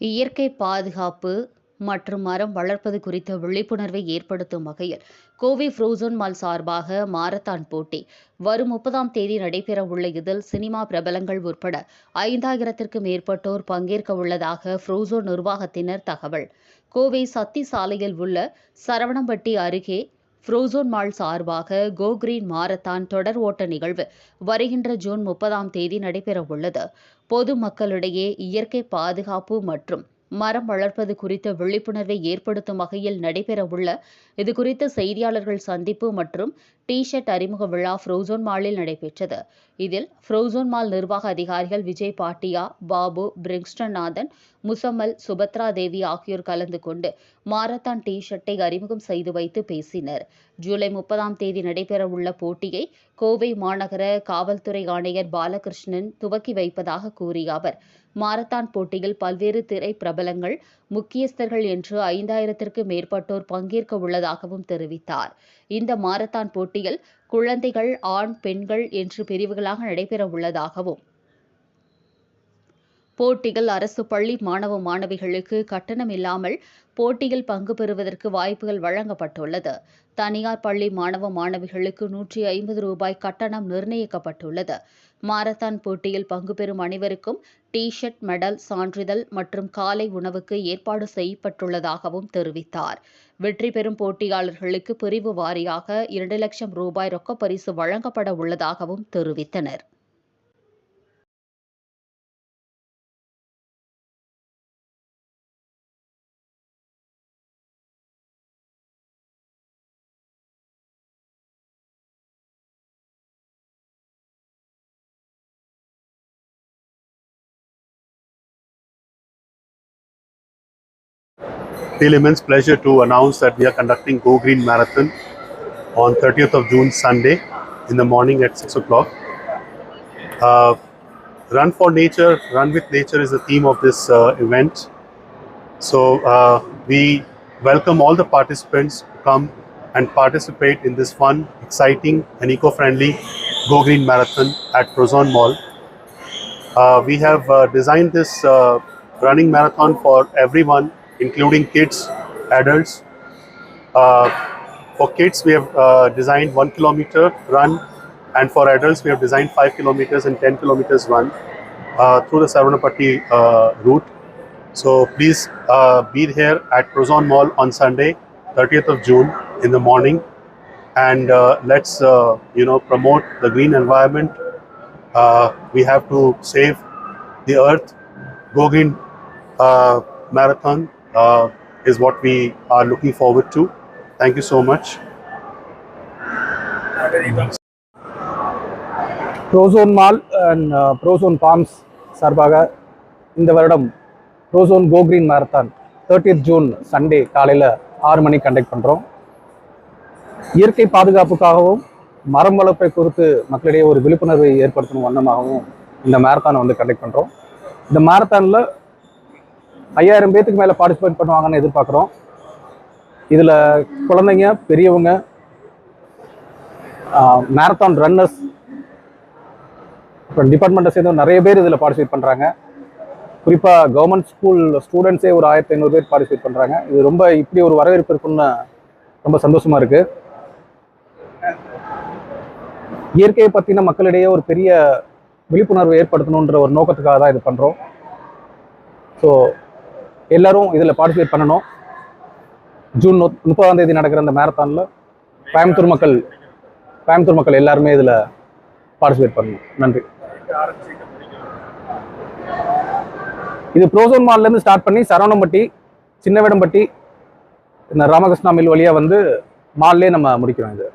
இயற்கை பாதுகாப்பு மற்றும் மரம் வளர்ப்பது குறித்த விழிப்புணர்வை ஏற்படுத்தும் வகையில் கோவை ஃப்ரோசன் மால் சார்பாக மாரத்தான் போட்டி. வரும் முப்பதாம் தேதி நடைபெறவுள்ள இதில் சினிமா பிரபலங்கள் உட்பட ஐந்தாயிரத்திற்கும் மேற்பட்டோர் பங்கேற்க உள்ளதாக ஃப்ரோசோன் நிர்வாகத்தினர் தகவல். கோவை சத்தி சாலையில் உள்ள சரவணம்பட்டி அருகே ஃப்ரோசோன் மால் சார்பாக கோகிரீன் மாரத்தான் தொடர் ஓட்ட நிகழ்வு வருகின்ற ஜூன் முப்பதாம் தேதி நடைபெறவுள்ளது. பொதுமக்களிடையே இயற்கை பாதுகாப்பு மற்றும் மரம் வளர்ப்பது குறித்த விழிப்புணர்வை ஏற்படுத்தும் வகையில் நடைபெறவுள்ள இதுகுறித்த செய்தியாளர்கள் சந்திப்பு மற்றும் டி ஷர்ட் அறிமுக விழா ஃப்ரோசோன் மாலில் நடைபெற்றது. இதில் ஃப்ரோசோன் மால் நிர்வாக அதிகாரிகள் விஜய் பாட்டியா பாபு பிரிங்ஸ்டன் நாதன் முசம்மல் சுபத்ரா தேவி ஆகியோர் கலந்து கொண்டு மாரத்தான் டி ஷர்ட்டை அறிமுகம் செய்து வைத்து பேசினர். ஜூலை முப்பதாம் தேதி நடைபெறவுள்ள போட்டியை கோவை மாநகர காவல்துறை ஆணையர் பாலகிருஷ்ணன் துவக்கி வைப்பதாக கூறிய அவர் மாரத்தான் போட்டியில் பல்வேறு திரை பிரபலங்கள் முக்கியஸ்தர்கள் என்று ஐந்தாயிரத்திற்கு மேற்பட்டோர் பங்கேற்க உள்ளதாகவும் தெரிவித்தார். இந்த மாரத்தான் போட்டி போட்டியில் குழந்தைகள் ஆண் பெண்கள் என்று பிரிவுகளாக நடைபெற உள்ளதாகவும் போட்டிகள் அரசு பள்ளி மாணவ மாணவிகளுக்கு கட்டணம் இல்லாமல் போட்டியில் பங்கு பெறுவதற்கு வாய்ப்புகள் வழங்கப்பட்டுள்ளது. தனியார் பள்ளி மாணவ மாணவிகளுக்கு நூற்றி ஐம்பது ரூபாய் கட்டணம் நிர்ணயிக்கப்பட்டுள்ளது. மாரத்தான் போட்டியில் பங்கு பெறும் அனைவருக்கும் டி ஷர்ட் மெடல் சான்றிதழ் மற்றும் காலை உணவுக்கு ஏற்பாடு செய்யப்பட்டுள்ளதாகவும் தெரிவித்தார். வெற்றி பெறும் போட்டியாளர்களுக்கு பிரிவு வாரியாக இரண்டு லட்சம் ரூபாய் ரொக்கப்பரிசு வழங்கப்பட உள்ளதாகவும் தெரிவித்தனர். Feel immense pleasure to announce that we are conducting Go Green Marathon on 30th of June, Sunday, in the morning at 6 o'clock. Uh, run for Nature, Run with Nature is the theme of this uh, event. So uh, we welcome all the participants to come and participate in this fun, exciting, and eco-friendly Go Green Marathon at Prozon Mall. Uh, we have uh, designed this uh, running marathon for everyone including kids, adults. Uh, for kids, we have uh, designed one kilometer run, and for adults, we have designed five kilometers and 10 kilometers run uh, through the Saranapatti uh, route. So please be here at Prozon Mall on Sunday, 30th of June in the morning, and uh, let's uh, you know promote the green environment. Uh, we have to save the earth. Go Green Marathon uh, is what we are looking forward to. Thank you so much. Prozone mall and Prozone farms சார்பாக இந்த வருடம் Prozone go green marathon thirtieth June Sunday காலையில் ஆறு மணிக்கு conduct பண்ணுறோம் இயற்கை பாதுகாப்புக்காகவும் மரம் வளர்ப்பை குறித்து மக்களிடையே ஒரு விழிப்புணர்வை ஏற்படுத்தணும் வண்ணமாகவும் இந்த மேரத்தானை வந்து கண்டக்ட் பண்ணுறோம் இந்த மேரத்தானில் ஐயாயிரம் பேத்துக்கு மேலே பார்ட்டிசிபேட் பண்ணுவாங்கன்னு எதிர்பார்க்குறோம். இதில் குழந்தைங்க பெரியவங்க மேரத்தான் ரன்னர்ஸ் அப்புறம் டிபார்ட்மெண்ட்டை சேர்ந்து நிறைய பேர் இதில் பார்ட்டிசிபேட் பண்ணுறாங்க குறிப்பாக கவர்மெண்ட் ஸ்கூல் ஸ்டூடெண்ட்ஸே ஒரு ஆயிரத்தி ஐநூறு பேர் பார்ட்டிசிபேட் பண்ணுறாங்க இது ரொம்ப இப்படி ஒரு வரவேற்பு இருக்குன்னு ரொம்ப சந்தோஷமாக இருக்குது இயற்கையை பற்றின மக்களிடையே ஒரு பெரிய விழிப்புணர்வு ஏற்படுத்தணுன்ற ஒரு நோக்கத்துக்காக தான் இது பண்ணுறோம் ஸோ எல்லாரும் இதில் பார்ட்டிசிபேட் பண்ணணும். ஜூன் முப்- முப்பதாம் தேதி நடக்கிற அந்த மேரத்தானில் கோயம்புத்தூர் மக்கள் கோயம்புத்தூர் மக்கள் எல்லாருமே இதில் பார்ட்டிசிபேட் பண்ணணும். நன்றி. இது ப்ரோசோன் மால்லேருந்து ஸ்டார்ட் பண்ணி சரவணம்பட்டி சின்னவேடம்பட்டி இந்த ராமகிருஷ்ணா மில் வழியாக வந்து மால்லே நம்ம முடிக்கிறோம் இது.